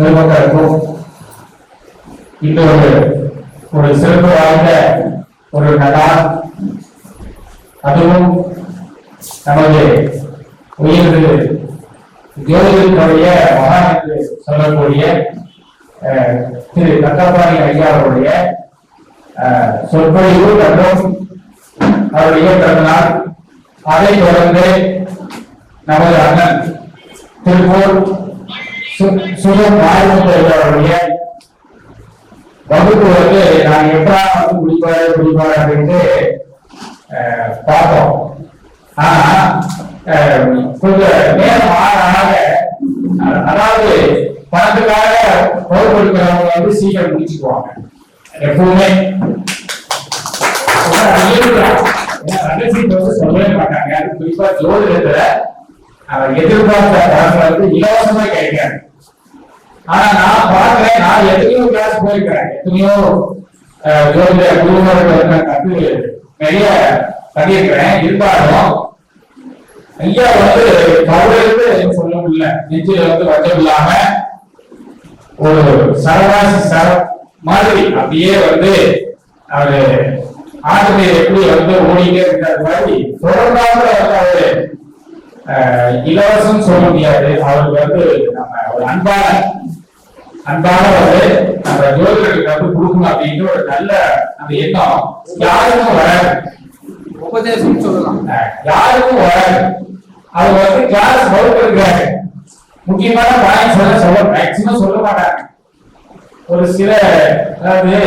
பெருமக்களுக்கும் இந்த ஒரு ஒரு சிறப்பு வாய்ந்த ஒரு நடா அதுவும் நமது உயர்ந்து ஜோதிடத்தினுடைய மகான் என்று சொல்லக்கூடிய திரு தத்தாபாணி ஐயா அவருடைய சொற்பொழிவு மற்றும் அவருடைய பிறந்தநாள். அதைத் தொடர்ந்து நமது அண்ணன் திருப்பூர் சு- வகுப்பு வந்து நான் எப்படா வந்து குடிப்பாரு குடிப்பாரு அப்படின்ட்டு பார்த்தோம். ஆனா கொஞ்சம் நேரம் ஆக அதாவது பணத்துக்காக பொறுப்பு எடுக்கிறவங்க வந்து சீக்கிரம் முடிச்சுக்குவாங்க. எப்பவுமே. சொல்லவே மாட்டாங்க. குறிப்பா ஜோதிடத்துல எதிர்பார்த்த பணத்தை வந்து இலவசமா கிடைக்காது. ஆனா நான் பாக்குறேன் நான் எத்தனையோ கிளாஸ் போயிருக்கிறேன். எத்தனையோ அஹ், ஜோதிட குருமார்கள் நான் நிறைய பண்ணியிருக்கிறேன். இருந்தாலும் ஐயா வந்து கவலையிலிருந்து சொல்ல முடியல. நெஞ்சில வந்து வச்சம் இல்லாம ஒரு சரவாசி சர மாதிரி அப்படியே வந்து அவரு ஆட்டுமை எப்படி வந்து ஓடிட்டே இருக்கிற மாதிரி தொடர்ந்தாம வந்து அவரு இலவசம் சொல்ல முடியாது. அவருக்கு வந்து நம்ம ஒரு அன்பான அன்பான வந்து நம்ம ஜோதிடர்களுக்கு வந்து கொடுக்கணும் அப்படின்ற ஒரு நல்ல அந்த எண்ணம். யாருக்கும் வராது. உபதேசம் சொல்லலாம். யாருக்கும் வராது. அவங்க வந்து கிளாஸ் வகுப்பு முக்கியமான பாயிண்ட் சொல்ல சொல்ல மேக்சிமம் சொல்ல மாட்டாங்க. ஒரு சில அதாவது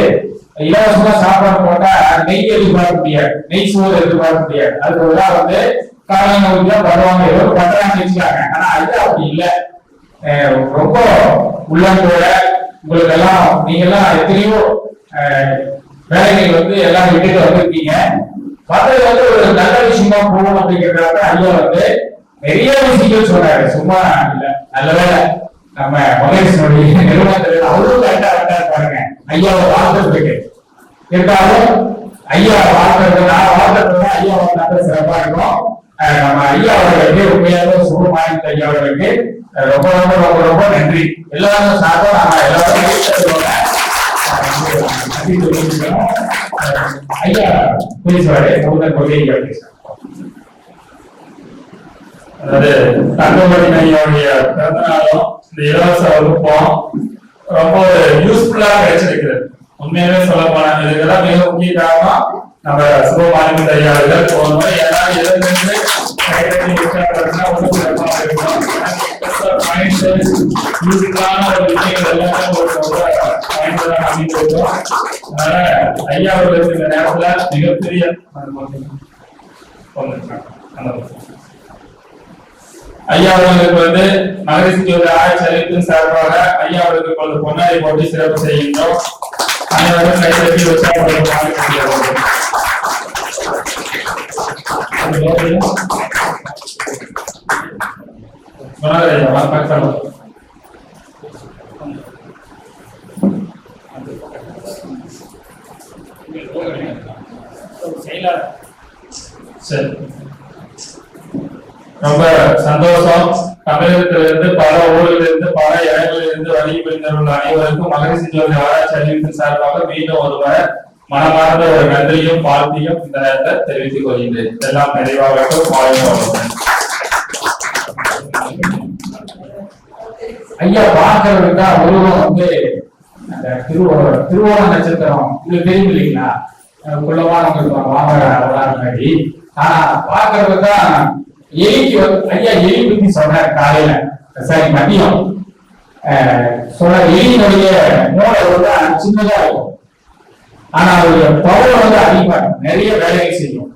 இலவசமா சாப்பாடு போட்டா நெய் எதிர்பார்க்க முடியாது. நெய் சோறு எதிர்பார்க்க முடியாது. நாள் வந்து காலையில வருவாங்க. ஏதோ பண்றாங்க வச்சுக்காங்க ஆனா அது அப்படி இல்ல. ரொம்ப உள்ளத்தோட உங்களுக்கு எல்லாம் நீங்க எல்லாம் எத்தனையோ வேலைகள் வந்து எல்லாம் விட்டுட்டு வந்திருக்கீங்க. வந்தது வந்து ஒரு நல்ல விஷயமா போகணும் அப்படிங்கிறத ஐயா வந்து நிறைய விஷயங்கள் சொன்னாரு. சும்மா இல்ல நல்லவேளை நம்ம மகேஷனுடைய நிறுவனத்தில் அவரும் கரெக்டா வந்தாரு பாருங்க. ஐயாவை வாழ்த்துறதுக்கு. இருந்தாலும் ஐயா வாழ்த்துறது நான் வாழ்த்துறது ஐயா வாழ்த்தாத சிறப்பா இருக்கும். நம்ம ஐயா அவர்களுக்கு உண்மையாக சுகமாயிந்த ஐயா அவர்களுக்கு. ரொம்ப ரொம்ப ரொம்ப ரொம்ப நன்றி. எல்லாரும் சார்பாக நம்ம எல்லாரும் கைத்தட்டுவோங்க. ஐயா பேசுவாரு முதல் அதாவது தங்கமணி ஐயாவுடைய பிறந்த நாளும் இந்த இலவச வகுப்பும் ரொம்ப யூஸ்ஃபுல்லா உண்மையாவே சொல்ல போனா இதுக்கெல்லாம் மிக முக்கிய காரணம் நம்ம சிவபாலிமன் போகணும் ஏன்னா கைதட்டி யூஸ்ஃபுல்லான ஒரு விஷயங்கள் எல்லாமே ஒரு ரொம்ப அமைந்திருக்கும் அதனால ஐயா அவர்களுக்கு இந்த நேரத்துல மிகப்பெரிய ஐயா அவர்களுக்கு வந்து அறிவிப்பின் சார்பாக ஐயா அவர்களுக்கு இப்பொழுது பொன்னாடி போட்டு சிறப்பு செய்கின்றோம் அனைவரும் கைதட்டி உற்சாகப்படுத்த கேட்டுக்கொள்கிறோம். அந்த ஜோதியும் சொன்னார் ஐயா, வா, பார்க்கலாம். சரி ரொம்ப சந்தோஷம். தமிழகத்திலிருந்து பல ஊர்களிலிருந்து பல இடங்களிலிருந்து வருகை புரிந்துள்ள அனைவருக்கும் மகரிஷி ஜோதி ஆராய்ச்சி அறிவிப்பின் சார்பாக மீண்டும் ஒருவர் மனமார்ந்த ஒரு நன்றியும் வாழ்த்தையும் இந்த நேரத்தில் தெரிவித்துக் கொள்கின்றேன். எல்லாம் நிறைவாகட்டும். வாழ்க ஐயா பார்க்கறதுக்கு உருவம் வந்து அந்த திருவோ திருவோண நட்சத்திரம் இது தெரியும் இல்லைங்களா அஹ் குள்ளமானவங்களுக்கு ஆனா பார்க்கறதுக்கு தான் எலிக்கு ஐயா எலி பத்தி சொன்னார் காலையில. சரி மதியம். சொல்ற எலியினுடைய மூளை வந்து சின்னதா இருக்கும். ஆனா அவருடைய பவர் வந்து அதிகமா இருக்கும். நிறைய வேலைகள் செய்யும்.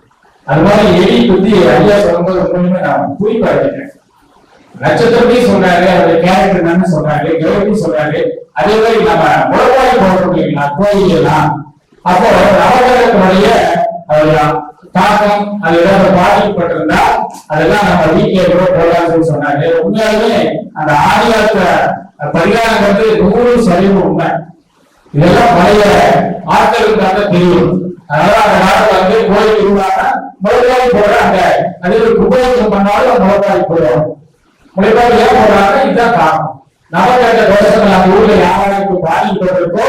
அது மாதிரி எலி பத்தி ஐயா சொல்லும்போது நான் குறிப்பா இருக்கேன் நட்சத்திரமே சொல்றாரு அவருடைய கேரக்டர் என்னன்னு சொல்றாரு கிரகத்தையும் சொல்றாரு. அதே மாதிரி நம்ம முழப்பாடி போடுறோம் இல்லைங்களா கோயில் எல்லாம் அப்போ நவகிரகத்தினுடைய தாக்கம் அது ஏதாவது பாதிக்கப்பட்டிருந்தா அதெல்லாம் நம்ம வீட்டுல கூட போடலாம்னு சொன்னாரு. உண்மையாலுமே அந்த ஆதிகாலத்துல பரிகாரம் வந்து நூறு சரிவு உண்மை. இதெல்லாம் பழைய ஆட்களுக்கு தான் தெரியும். அதனால அந்த காலத்துல வந்து கோயில் இருந்தாங்க முளைப்பாடி போடுற அந்த அதே மாதிரி பண்ணாலும் முளைப்பாடி போடுறோம் முனைப்பாடு ஏன் போடுறாங்க இதுதான் காரணம் நவகண்ட தோஷங்கள் அந்த ஊர்ல யாராருக்கு பாதிக்கப்பட்டிருக்கோ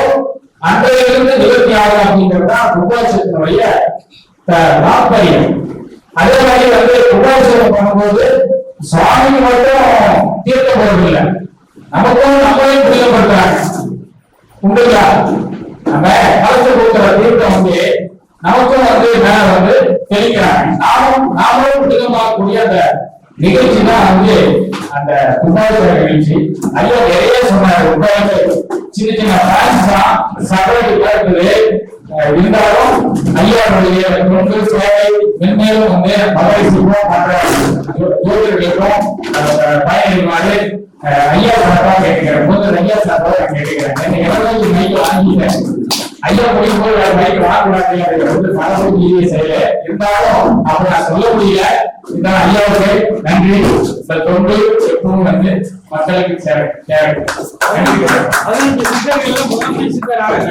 அன்றையிலிருந்து நிவர்த்தி ஆகும் அப்படிங்கறதுதான் கும்பாசனத்தினுடைய தாற்பயம் அதே மாதிரி வந்து கும்பாசனம் பண்ணும்போது சுவாமி மட்டும் தீர்க்க போறதில்லை நமக்கும் நம்மளையும் புரியப்படுத்துறாங்க உண்டுங்களா நம்ம கலந்து கொடுக்குற தீர்க்கம் வந்து நமக்கும் வந்து மேல வந்து தெரிவிக்கிறாங்க நாமும் நாமளும் புரிதமாகக்கூடிய அந்த நிகழ்ச்சி தான் வந்து அந்த கும்பாபிஷேக நிகழ்ச்சி ஐயா நிறைய சொன்னார். கும்பாபிஷேகம் சின்ன சின்ன பிரான்ஸ் தான் சபைக்கு இருக்குது இருந்தாலும் ஐயாவுடைய தொண்டு சேவை மென்மேலும் வந்து மதுரை சிவம் மற்ற ஜோ- ஜோதிடர்களுக்கும் பயணிக்குமாறு ஐயா சார்பா கேட்டுக்கிறேன். முதல் ஐயா சார்பா நான் கேட்டுக்கிறேன். எனக்கு எவ்வளவு மைக் வாங்கிட்டேன் ஐயா முடியும் போது மைக் வாங்கக்கூடாது. அப்படிங்கிற வந்து மனசு செய்யல. இருந்தாலும் அப்ப நான் சொல்ல முடியல. ஐயாவுக்கு நன்றி. இந்த தொண்டு எப்பவும் வந்து மக்களுக்கு அது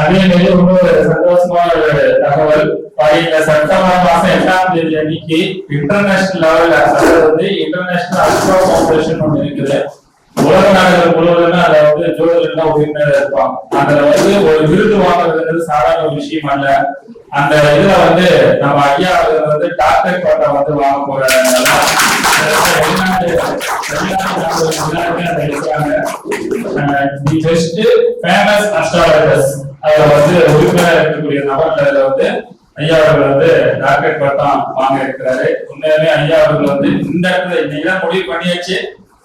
அதே ரொம்ப சந்தோஷமான ஒரு தகவல். இந்த செப்டம்பர் மாசம் எட்டாம் தேதி அன்னைக்கு இன்டர்நேஷனல் லெவல்ல வந்து இன்டர்நேஷனல் அல்ட்ரா காம்படிஷன் ஒன்று இருக்குது. உலக நாடுகள் முழுவதுமே அதுல வந்து ஜோதிடர்கள் உறுப்பினர் இருப்பாங்க அதுல வந்து ஒரு விருது வாங்குறதுன்றது சாதாரண ஒரு விஷயம் அல்ல. அந்த இதுல வந்து நம்ம ஐயா அவர்கள் வந்து டாக்டர் பட்டம் வந்து வாங்க போறாங்க வெளிநாட்டு இருக்காங்க தி பெஸ்ட் ஃபேமஸ் அஸ்ட்ராலஜர்ஸ் வந்து உறுப்பினர் இருக்கக்கூடிய நபர்கள் வந்து ஐயா அவர்கள் வந்து டாக்டர் பட்டம் வாங்க இருக்கிறாரு. உண்மையாலுமே ஐயா அவர்கள் வந்து இந்த இடத்துல இன்னைக்கு முடிவு பண்ணியாச்சு.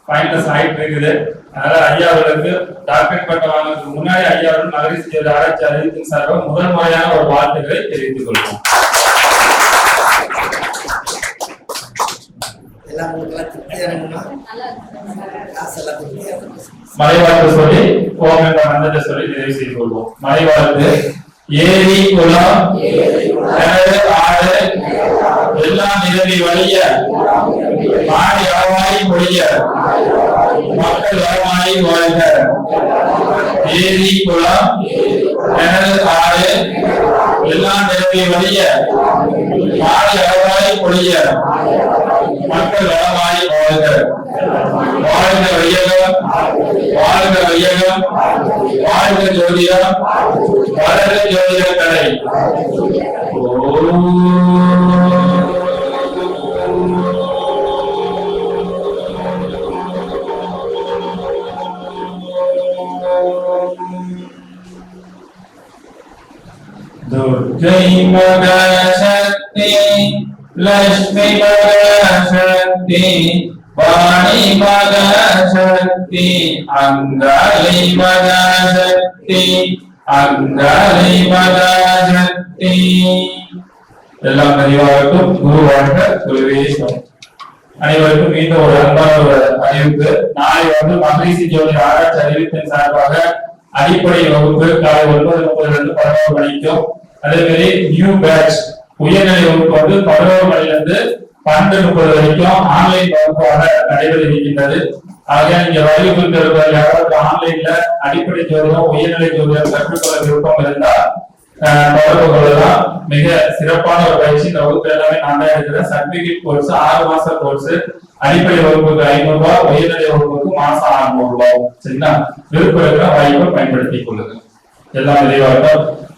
ஃபைனல்ஸ் ஆயிட்டு இருக்குது அதனால ஐயா அவர்களுக்கு டாக்டர் பட்டம் வாங்குறதுக்கு முன்னாடி ஐயா அவர்கள் நகரி செய்த ஆராய்ச்சி அறிவித்தின் சார்பாக முதல் முறையான ஒரு வாழ்த்துக்களை தெரிவித்துக் கொள்வோம். மலைவாழ்த்து சொல்லி ஓம் என்ற மந்திரத்தை சொல்லி நிறைவு செய்து கொள்வோம். மலைவாழ்த்து ஏரி குளம் ஆறு எல்லாம் நிலவி வழிய பாடி அளவாய் பொழிய மக்கள் வரமாய் வாழ்க. ஏரி குளம் கிணறு ஆறு எல்லாம் நிலவி வழிய பாடி அளவாய் பொழிய மக்கள் வளமாய் வாழ்க. வாழ்க வையகம் வாழ்க வையகம் வாழ்க ஜோதிடம் வளர ஜோதிட கடை ஓ சக்தி லட்சுமி சக்தி வாணி மகசக்தி அங்காளி மகசக்தி அங்காளி சக்தி எல்லாம் நிறைவாகட்டும் குருவாக வாழ்க குருவே அனைவருக்கும் மீண்டும் ஒரு அன்பான ஒரு அறிவிப்பு நாளை வந்து மகிழ்ச்சி ஜோதி ஆராய்ச்சி அறிவிப்பின் சார்பாக அடிப்படை வகுப்பு காலை ஒன்பது முப்பதுல இருந்து பதினோரு மணிக்கும் அதே மாதிரி நியூ பேட்ச் உயர்நிலை வகுப்பு வந்து பதினோரு இருந்து பன்னெண்டு முப்பது வரைக்கும் ஆன்லைன் வகுப்பாக நடைபெறுகின்றது. இருக்கின்றது ஆக இங்க வகுப்பில் பெறுவர் யாராவது ஆன்லைன்ல அடிப்படை ஜோதிடம் உயர்நிலை ஜோதிடம் கற்றுக்கொள்ள விருப்பம் இருந்தா தொடர்பு கொள்ளலாம் மிக சிறப்பான ஒரு பயிற்சி இந்த வகுப்பு எல்லாமே நான் தான் எடுக்கிறேன். சர்டிபிகேட் கோர்ஸ் ஆறு மாச கோர்ஸ் அடிப்படை வகுப்புக்கு ஐநூறு ரூபாய் உயர்நிலை வகுப்புக்கு மாசம் அறுநூறு ரூபாய் சரிங்களா? விருப்பம் இருக்கிற வாய்ப்பை பயன்படுத்திக் கொள்ளுங்க எல்லாம் விரைவாக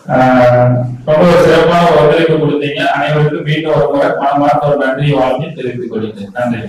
ரொம்ப சிறப்பான ஒத்துழைப்பு கொடுத்தீங்க. அனைவருக்கும் மீண்டும் ஒரு முறை மனமார்ந்த ஒரு நன்றி வாழ்த்து தெரிவித்துக் கொள்கிறேன். நன்றி.